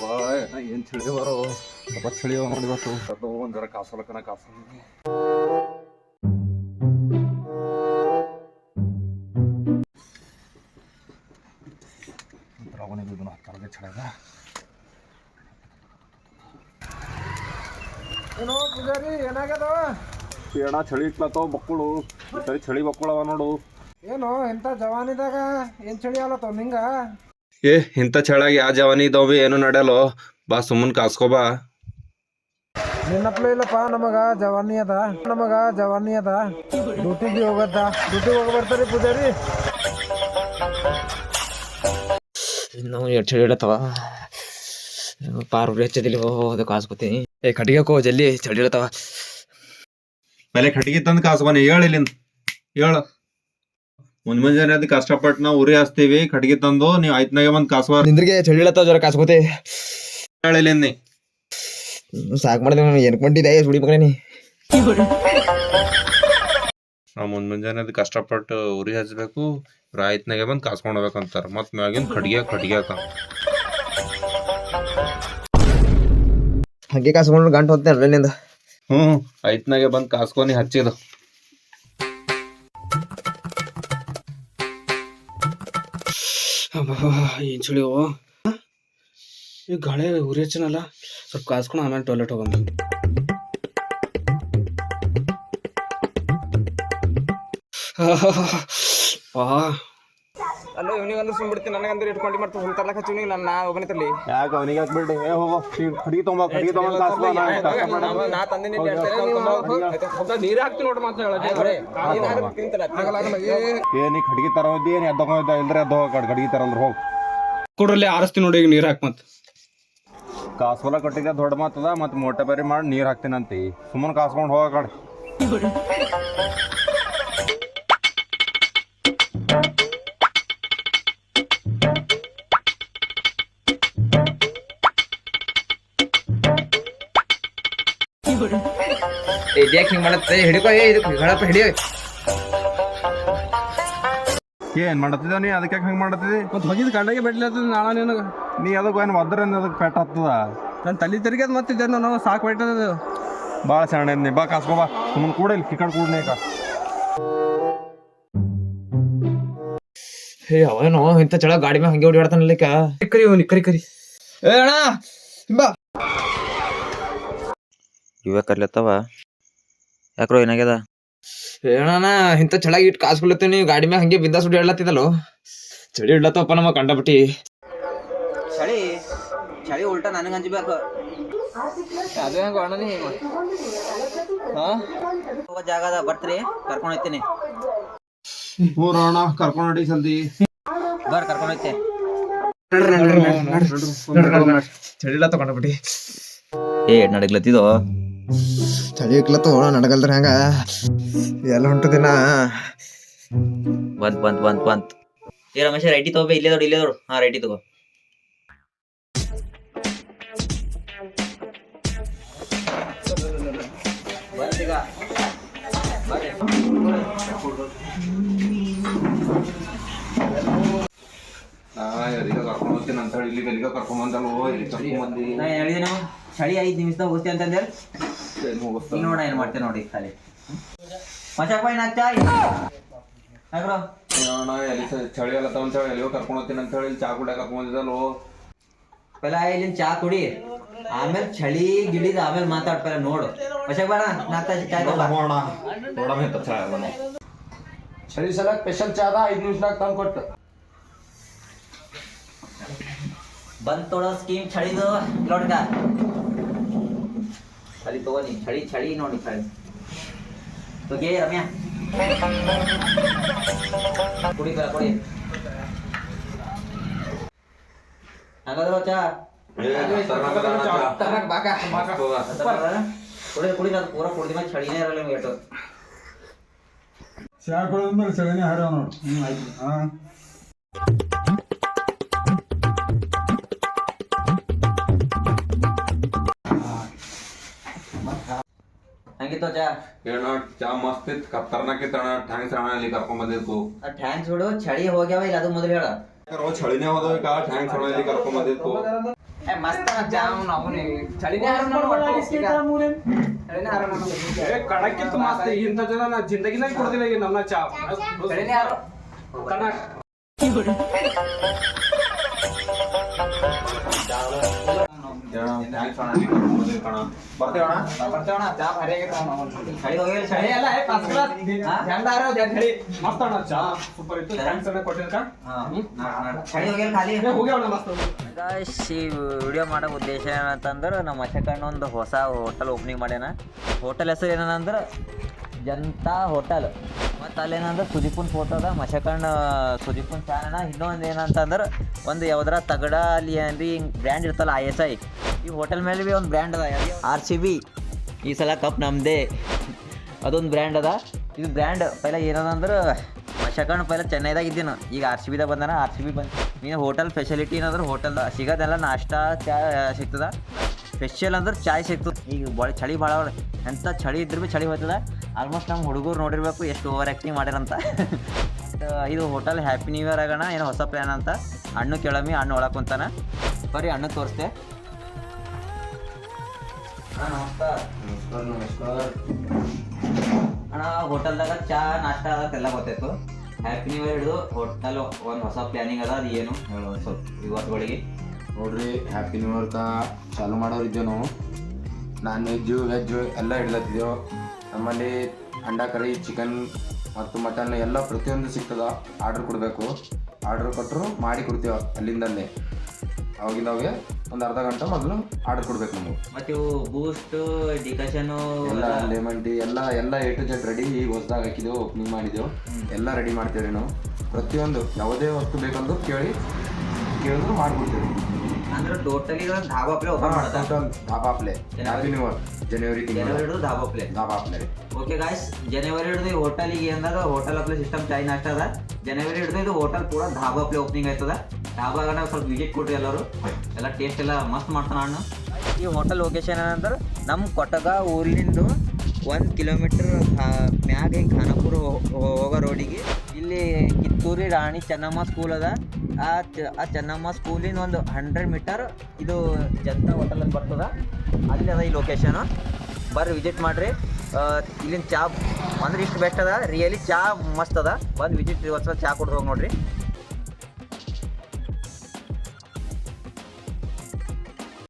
ಏನು ಚಳಿ ಬರೋ ಸ್ವಲ್ಪ ಚಳಿ ಅವ ನೋಡಿ ಇವತ್ತು ಅದು ಒಂದು ಜರ ಕಾಸಲಕ್ಕನ ಕಾಸು. ಅವನಿಗೆ ಇದನ್ನ ಹತ್ತಾರಗೆ ಚಳಿದ ಏನೋ ಪೂಜಾರಿ ಏನಾಗ್ಯದ? ಏಣ ಚಳಿ ಇಟ್ಲತ್ತವ ಬಕ್ಕಳು ಚಳಿ ಬಕ್ಕುಳವ ನೋಡು. ಏನು ಎಂತ ಜವಾನಿದಾಗ ಏನ್ ಚಳಿ ಆಲತ್ತವ ನಿಂಗ? ಏ ಇಂತ ಚಳಾಗಿ ಆ ಜವಾನಿ ಇದಾವ ಏನು ನಡೆಯಲ್ಲೋ? ಬಾ ಸುಮ್ಮನ್ ಕಾಸ್ಕೋ ಬಾ. ನಿನ್ನಪ್ಲೆ ಇಲ್ಲಪ್ಪ ನಮಗ ಜವಾನಿ ಅದ. ನಮಗ ಜವಾನಿ ಅದ. ಡ್ಯೂಟಿಗೆ ಬಿ ಡ್ಯೂಟಿಗೆ ಡ್ಯೂಟಿ ಹೋಗಿ ಬರ್ತಾರಿ ಪೂಜಾರಿ. ನಾವು ಎರಡು ಚಳಿ ಇಡತ್ತವ. ಪಾರು ಹೆಚ್ಚದಿಲ್ಲ ಹೋದ ಕಾಸ್ಕೋತೀನಿ. ಏ ಕಟ್ಟಿಗೆ ಜಲ್ದಿ ಚಳಿ ಇಡತ್ತವ. ಮೇಲೆ ಕಟ್ಟಿಗೆ ತಂದು ಕಾಸ್ಬಾನಿ ಹೇಳಿ ಇಲ್ಲಿಂದ. ಹೇಳ. ಮುಂಜ್ ಮುಂಜಾನೆ ಅದು ಕಷ್ಟಪಟ್ಟು ನಾವು ಉರಿ ಹಚ್ತೀವಿ ಕಟ್ಗೆ ತಂದು ನೀವು ಆಯ್ತನಾಗೆ ಬಂದು ಕಾಸ್ಬಾರ. ನಿಂದ್ರಿಗೆ ಚಳಿ ಇಡತ್ತವ ಜರ ಕಾಸ್ಕೊತಿ. ಹೇಳಿಲ್ಲ ಸಾಕು ಮಾಡಿದೆ ಏನಕ್ಕೆ ಮಾಡಿದೆ? ಸುಡಿ ಮಗನೇ ನಾವು ಮುಂಜ್ ಮುಂಜಾನೆ ಅದು ಕಷ್ಟಪಟ್ಟು ಉರಿ ಹಚ್ಬೇಕು ಇವ್ರು ಆಯ್ತನಾಗೆ ಬಂದು ಕಾಸ್ಕೊಂಡು ಹೋಗ್ಬೇಕಂತಾರ ಮತ್ ಮ್ಯಾಗಿನ ಕಟ್ಗೆ ಹಾಕ ಹಂಗೆ ಕಾಸ್ಕೊಂಡು ಗಂಟು ಹೋಗ್ತೇನೆ ಹ್ಞೂ ಆಯ್ತನಾಗೆ ಬಂದು ಕಾಸ್ಕೊನಿ ಹಚ್ಚಿದ ಏನು ಚಳಿ ಅವ ಈ ಗಾಳಿ ಉರಿ ಹಚ್ಚನಲ್ಲ ಸ್ವಲ್ಪ ಕಾಸ್ಕೊಂಡು ಆಮೇಲೆ ಟಾಯ್ಲೆಟ್ ಹೋಗಂತ ಅಲ್ಲ ಇವನಿಗೆ ಅಂದ್ರೆ ಸುಮ್ಬಿಡ್ತೀನಿ ನನಗಂದ್ರೆ ಇಟ್ಕೊಂಡು ಮಾಡ್ತಾ ಹೊಲ್ತಾರ್ಲಕ್ಕ ಹಚ್ಚಿ ನಾನು ನಾ ಒಬ್ಬನಿತಲ್ಲಿ ಯಾಕೆ ಅವನಿಗೆ ಯಾಕೆ ಬಿಡ್ರಿ ಏ ಹೋಗೋ. ಕಟ್ಟಿಗೆ ತೊಂಬ ಕಟ್ಟಿಗೆ ತೊಗೊಂಡು ಕಾಸ್ಬಾ. ನಾ ನಾ ತಂದಿನಿ ನೀರು ಹಾಕ್ತೀನಿ ನೋಡ್ರಿ ಮಾತ್ರ ಏ. ನೀ ಕಟ್ಟಿಗೆ ತರೋದಿ ಏನು ಎದ್ದೊಂಡ ಇಲ್ರಿ ಎದ್ದ ಹೋಗ ತರ ಅಂದ್ರೆ ಹೋಗಿ. ಕೊಡ್ರಲ್ಲಿ ಆರಿಸ್ತೀನಿ ನೋಡಿ ಈಗ ನೀರು ಹಾಕ್ ಮತ್ತೆ. ಕಾಸ್ಕೊಲ್ಲ ಕಟ್ಟಿದ ದೊಡ್ಡ ಮಾತದ ಮತ್ತೆ ಮೋಟೆ ಬರಿ ಮಾಡಿ ನೀರು ಹಾಕ್ತೀನಂತಿ. ಸುಮ್ಮನೆ ಕಾಸ್ಕೊಂಡು ಹೋಗ ಕಡೆ. ಇದ್ಯಾಕೆ ಹಿಂಗೆ ಮಾಡತ್ತೆ? ಹಿಡಿಕೋ ಏ ಇದಕ್ಕೆ ಹೇಳಪ್ಪ ಹಿಡಿಯೋ ಏನ್ ಮಾಡತ್ತಿದ ನೀ? ಅದಕ್ಕೆ ಹಂಗೆ ಮಾಡತ್ತಿದಿ? ಮತ್ತೆ ಹೋಗಿದ್ ಕಂಡಾಗೆ ಬಿಡ್ಲತ್ತದ ನಾಳೆ ನೀನು ನೀ ಅದಕ್ಕೆ ಏನ್ ಒದ್ರ ಅದಕ್ಕೆ ಪೆಟ್ ಹತ್ತದ? ನನ್ನ ತಲೆ ಮತ್ತೆ ಮತ್ತಿದ್ದೆ ನಾವು ಸಾಕು ಬೆಟ್ಟದ ಬಾಳ ಸಣ್ಣ ನೀ ಬಾ ಕಾಸ್ಕೋ ಬಾ. ಸುಮ್ಮನೆ ಕೂಡ ಇಲ್ಲಿ ಕಿಕ್ಕಡ್ ಕೂಡನೇ ಕಾ ಹೇ ಅವನು ಇಂಥ ಚಳ ಗಾಡಿ ಮ್ಯಾಗ ಹಂಗೆ ಓಡಾಡ್ತಾನಲ್ಲ ಕರಿ ಅವನಿ ಕರಿ ಕರಿ. ಏ ಅಣ್ಣ ಬಾ. ಇವ ಕರ್ಲತ್ತವ? ಯಾಕ್ರೋ ಏನಾಗ್ಯದ? ಇಂತ ಇಂಥ ಇಟ್ ಇಟ್ಟು ಕಾಸ್ಕೊಳತ್ತೀನಿ ಗಾಡಿ ಮ್ಯಾಗ ಹಂಗೆ ಬಿಂದಾಸ್ ಓಡಾಡ್ಲತ್ತಿದಲ್ಲ ಚಳಿ ಇಡ್ಲತ್ತವಪ್ಪ ನಮ್ಮ ಕಂಡಬಿಟ್ಟಿ ಚಳಿ ಚಳಿ ಉಲ್ಟಾ ನನಗೆ ಅಂಜಬೇಕು. ಅದು ಹೆಂಗ ಅಣ್ಣನಿ ಹೋಗೋ ಜಾಗ ಅದ ಬರ್ತೀರಿ ಕರ್ಕೊಂಡು ಹೋಗ್ತೀನಿ. ಹ್ಞೂ ಅಣ್ಣ ಕರ್ಕೊಂಡು ನಡಿ ಜಲ್ದಿ. ಬರ್ ಕರ್ಕೊಂಡು ಹೋಗ್ತೆ. ಚಳಿ ಇಡ್ಲತ್ತ ತಗೊಂಡ್ಬಿಟ್ಟಿ ಏ ನಡಗ್ಲತ್ತಿದೋ ಚಳಿ ಇಕ್ಲತ್ತ ಹೋಣ ನಡಗಲ್ದ್ರ ಹೆಂಗ? ಎಲ್ಲ ಹೊಂಟು ದಿನ. ಬಂತ್ ಬಂತ್ ಬಂತ್ ಬಂತ್. ಏ ರಮೇಶ ರೈಟಿ ತಗೋಬೇ ಇಲ್ಲೇ ದೊಡ್ಡ ಇಲ್ಲೇ ದೊಡ್ಡ ಹಾ ರೈಟಿ ತಗೋ. ಕರ್ಕೊಂಡು ಬಂದಿ ನಾ ಹೇಳಿದೆ ಚಳಿ ಐದು ನಿಮಿಷದಾಗ ಹೋಗ್ತೀವಿ ಅಂತಂದ್ರೆ ನೋಡ ಏನ್ ಮಾಡ್ತೇನೆ ನೋಡಿ ಖಾಲಿ ಮಚಾಕ್ ಬಾಯ್ ನಾಕ್ ಚಾಯ್ ಹಾಕ್ರೋ. ಅಣ್ಣ ಎಲ್ಲಿ ಸ- ಚಳಿ ಅಲ್ಲತ್ತ ಅಂತ ಹೇಳಿ ಎಲ್ಲಿಗೋ ಕರ್ಕೊಂಡು ಹೋಗ್ತೀನಿ ಅಂತ ಹೇಳಿ ಚಾ ಕುಡಿಯಾಕ ಕರ್ಕೊಂಡ್ ಬಂದಿದ್ದಲ್ವೋ ಪೆಲ ಇಲ್ಲಿನ ಚಾ ಕುಡಿ. ಆಮೇಲೆ ಚಳಿ ಗಿಳಿದ ಆಮೇಲೆ ಮಾತಾಡ್ ಪೆಲ ನೋಡು. ಮಚಾಕ್ ಬಾಣ ನಾಕ್ ತಾಸು ಚಾಯ್ ತಗೋ ಬಾ. ನೋಡಮ್ಮ ಎಂತ ಚಾ ಅದ. ನಾವು ಚಳಿ ಸಲ ಸ್ಪೆಷಲ್ ಚಾದ ಐದು ನಿಮಿಷದಾಗ ತಂದು ಕೊಟ್ಟು. ಬಂದ್ ತೊಡೋ ಸ್ಕೀಮ್ ಚಳಿದು ನೋಡ್ಕ ಚಳಿ ತಗೋ ನೀ ಚಳಿ ಚಳಿ ನೋಡಿ ಚಳಿ ಓಕೆ ರಮ್ಯಾ ಕುಡಿ ಬರ ಕುಡಿ ಹಾಗಾದ್ರೆ ಚಾ ಕುಡಿ ಕುಡಿ ಅದು ಪೂರ ಕುಡ್ದಿ ಮೇಲೆ ಚಳಿನೇ ಇರಲ್ಲ ನಿಮ್ಗೆ ಎಷ್ಟು ಚಾ ಕುಡಿದ್ಮೇಲೆ ಚಳಿನೇ ಹಾರ್ಯಾವ ನೋಡು ಹ್ಞೂ ಆಯ್ತು ಹಾಂ ಹಂಗಿತ್ತು ಚಾ ಏನ ಚಾ ಮಸ್ತ್ ಇತ್ತು ಖತರ್ನಾಕ್ ಇತ್ತು ಅಣ್ಣ ಟ್ಯಾಂಕ್ಸ್ ಅಣ್ಣ ಇಲ್ಲಿ ಕರ್ಕೊಂಡ್ ಬಂದಿತ್ತು ಥ್ಯಾಂಕ್ಸ್ ಬಿಡು ಚಳಿ ಹೋಗ್ಯಾವ ಇಲ್ಲ ಅದು ಮೊದಲು ಹೇಳ ಚಳಿನೇ ಹೋದ ಈಗ ಟ್ಯಾಂಕ್ಸ್ ಅಣ್ಣ ಇಲ್ಲಿ ಕರ್ಕೊಂಡ್ ಬಂದಿತ್ತು ಏ ಮಸ್ತ್ ಚಾ ಅವನು ಚಳಿನೇ ಕಡಕ್ಕಿತ್ತು ಮಸ್ತ್ ಇಂಥ ಜನ ನಾ ಜಿಂದಗಿನಾಗ ಕೊಡ್ದಿಲ್ಲ ಈಗ ನಮ್ಮ ಚಾ ಬರ್ತೇವಣ ಚಾ ಭಾರಿ ಮಸ್ತ್ ಅಣ್ಣ ಚಾ. ಸೂಪರ್ ಇತ್ತು. ಈ ವಿಡಿಯೋ ಮಾಡೋ ಉದ್ದೇಶ ಏನಂತಂದ್ರೆ ನಮ್ಮ ಮಶಕಣ್ಣ ಒಂದು ಹೊಸ ಹೋಟೆಲ್ ಓಪನಿಂಗ್ ಮಾಡ್ಯಾನ. ಹೋಟೆಲ್ ಹೆಸರು ಏನಂದ್ರೆ ಜನತಾ ಹೋಟೆಲ್ ಮತ್ತು ಅಲ್ಲೇನಂದ್ರೆ ಸುದೀಪನ್ ಫೋಟೋ ಅದ ಮಶಕಣ್ಣ ಸುದೀಪನ್ ಅಣ್ಣ ಇನ್ನೊಂದು ಏನಂತಂದ್ರೆ, ಒಂದು ಯಾವ್ದಾರ ತಗಡ, ಅಲ್ಲಿ ಏನ್ರಿ ಬ್ರ್ಯಾಂಡ್ ಇರ್ತಲ್ಲ ಐ ಎಸ್ ಐ ಈ ಹೋಟೆಲ್ ಮೇಲೆ ಭೀ ಒಂದು ಬ್ರ್ಯಾಂಡ್ ಅದ ಆರ್ ಸಿ ಬಿ ಈ ಸಲ ಕಪ್ ನಮ್ಮದೇ ಅದೊಂದು ಬ್ರ್ಯಾಂಡ್ ಅದ. ಇದು ಬ್ರ್ಯಾಂಡ್ ಪೈಲ ಏನದಂದ್ರೆ ಮಶಕಣ್ಣ ಪೈಲ ಚೆನ್ನೈದಾಗ ಇದ್ದೀನಿ. ಈಗ ಆರ್ ಸಿ ಬಿದಾಗ ಬಂದಾನ ಆರ್ ಸಿ ಬಿ ಬಂದು. ನೀನು ಹೋಟೆಲ್ ಫೆಸಿಲಿಟಿ ಏನಂದ್ರೆ ಹೋಟೆಲ್ ಸಿಗೋದೆಲ್ಲ ನಾಷ್ಟಾ, ಚಾ ಸಿಗ್ತದ. ಸ್ಪೆಷಲ್ ಅಂದ್ರೆ ಚಾಯ್ ಸಿಗ್ತದೆ. ಈಗ ಭಾಳ ಚಳಿ ಭಾಳ ಎಂಥ ಚಳಿ ಇದ್ರೂ ಭೀ ಚಳಿ ಹೋಗ್ತದ ಆಲ್ಮೋಸ್ಟ್ ನಮ್ಮ ಹುಡುಗರು ನೋಡಿರಬೇಕು ಎಷ್ಟು ಓವರ್ ಆ್ಯಕ್ಟಿಂಗ್ ಮಾಡ್ಯಾರಂತ ಇದು ಹೋಟೆಲ್ ಹ್ಯಾಪಿ ನ್ಯೂ ಇಯರ್ ಆಗೋಣ ಏನೋ ಹೊಸ ಪ್ಲ್ಯಾನ್ ಅಂತ. ಹಣ್ಣು ಕೇಳಮ್ಮಿ ಹಣ್ಣು ಒಳಗೆ ಕುಂತಾನ. ಬರೀ ಹಣ್ಣು ತೋರಿಸ್ತೆ ಅಣ್ಣ ಹೋಟೆಲ್ದಾಗ ಚಾ ನಾಷ್ಟ ಅದಕ್ಕೆಲ್ಲ ಗೊತ್ತಾಯ್ತು. ಹ್ಯಾಪಿ ನ್ಯೂ ಇಯರ್ ಹಿಡಿದು ಹೋಟೆಲ್ ಒಂದು ಹೊಸ ಪ್ಲಾನಿಂಗ್ ಅದ ಅದು ಏನು ಹೇಳು ಸ್ವಲ್ಪ ಇವತ್ತುಗಳಿಗೆ ನೋಡ್ರಿ ಹ್ಯಾಪಿ ನ್ಯೂ ಇಯರ್ಕ ಚಾಲು ಮಾಡೋರಿದ್ದೇವೆ ನಾವು. ನಾನ್ ವೆಜ್ಜು ವೆಜ್ಜು ಎಲ್ಲ ಹಿಡ್ಲತ್ತಿದ್ದೆವು. ನಮ್ಮಲ್ಲಿ ಅಂಡಾ ಕರಿ ಚಿಕನ್ ಮತ್ತು ಮಟನ್ ಎಲ್ಲ ಪ್ರತಿಯೊಂದು ಸಿಗ್ತದ. ಆರ್ಡ್ರ್ ಕೊಡಬೇಕು. ಆರ್ಡ್ರ್ ಕೊಟ್ಟರು ಮಾಡಿ ಕೊಡ್ತೇವೆ ಅಲ್ಲಿಂದಲ್ಲೇ. ಅವಾಗಿಂದವಾಗೆ ಒಂದು ಅರ್ಧ ಗಂಟೆ ಮೊದಲು ಆರ್ಡರ್ ಕೊಡ್ಬೇಕು ನಮಗೆ. ಮತ್ತೆ ಇವು ಬೂಸ್ಟ್ ಡಿಕಷನು ಎಲ್ಲ ಲೆಮನ್ ಟೀ ಎಲ್ಲ ಎಲ್ಲ ಎ ಟು ಜೆಡ್ ರೆಡಿ ಈಗ ಹೊಸದಾಗ ಹಾಕಿದೆವು ಓಪನಿಂಗ್ ಮಾಡಿದೆವು. ಎಲ್ಲ ರೆಡಿ ಮಾಡ್ತೇವೆ ನಾವು. ಪ್ರತಿಯೊಂದು ಯಾವುದೇ ವಸ್ತು ಬೇಕಂದ್ರೂ ಕೇಳಿ ಕೇಳಿದ್ರು ಮಾಡ್ಕೊಡ್ತೇವೆ ಅಂದ್ರೆ ಟೋಟಲಿ ಧಾಬಾ ಪ್ಲೇ ಓಪನ್ ಧಾಬಾಪ್ಲೆ ಹ್ಯಾಪಿ ನ್ಯೂ ಇಯರ್ ಜನವರಿ ಜನವರಿ ತಿಂಗಳು. ಹಿಡಿದು ಧಾಬಾ ಪ್ಲೇ ಧಾಬಾಪ್ಲೆ ಓಕೆ ಗಾಯ್ಸ್ ಜನವರಿ ಹಿಡಿದು ಈ ಹೋಟೆಲಿಗೆ ಅಂದಾಗ ಹೋಟೆಲ್ ಅಪ್ಲೇ ಸಿಸ್ಟಮ್ ಚೈನ್ ಅಷ್ಟ ಅದ ಜನವರಿ ಹಿಡಿದು ಇದು ಹೋಟೆಲ್ ಪೂರಾ ಧಾಬಾ ಪ್ಲೇ ಓಪನಿಂಗ್ ಆಯ್ತದ ಧಾಬಾಗ ನಾವು ಸ್ವಲ್ಪ ವಿಸಿಟ್ ಕೊಟ್ರಿ ಎಲ್ಲರೂ. ಎಲ್ಲ ಟೇಸ್ಟ್ ಎಲ್ಲ ಮಸ್ತ್ ಮಾಡ್ತಾನ ಅಣ್ಣ. ಈ ಹೋಟೆಲ್ ಲೊಕೇಶನ್ ಏನಂದ್ರೆ ನಮ್ಮ ಕೊಟ್ಟಗ ಊರಿನಿಂದ ಒಂದು ಕಿಲೋಮೀಟರ್ ಮ್ಯಾಗ ಹಿಂಗೆ ಖಾನಾಪುರ ಹೋಗೋ ರೋಡಿಗೆ ಇಲ್ಲಿ ಕಿತ್ತೂರಿ ರಾಣಿ ಚೆನ್ನಮ್ಮ ಸ್ಕೂಲ್ ಅದ. ಆ ಆ ಚೆನ್ನಮ್ಮ ಸ್ಕೂಲಿನ ಒಂದು ಹಂಡ್ರೆಡ್ ಮೀಟರ್ ಇದು ಜನತಾ ಹೋಟೆಲ್ ಅಂತ ಬರ್ತದ. ಅಲ್ಲಿ ಅದ ಈ ಲೊಕೇಶನ್ ಬರ್ರಿ ವಿಸಿಟ್ ಮಾಡ್ರಿ. ಇಲ್ಲಿನ ಚಾ ಅಂದ್ರೆ ಇಷ್ಟು ಬೆಸ್ಟ್ ಅದ. ರಿಯಲಿ ಚಾ ಮಸ್ತ್ ಅದ. ಬಂದು ವಿಸಿಟ್ ಚಾ ಕುಡ್ದು ನೋಡ್ರಿ.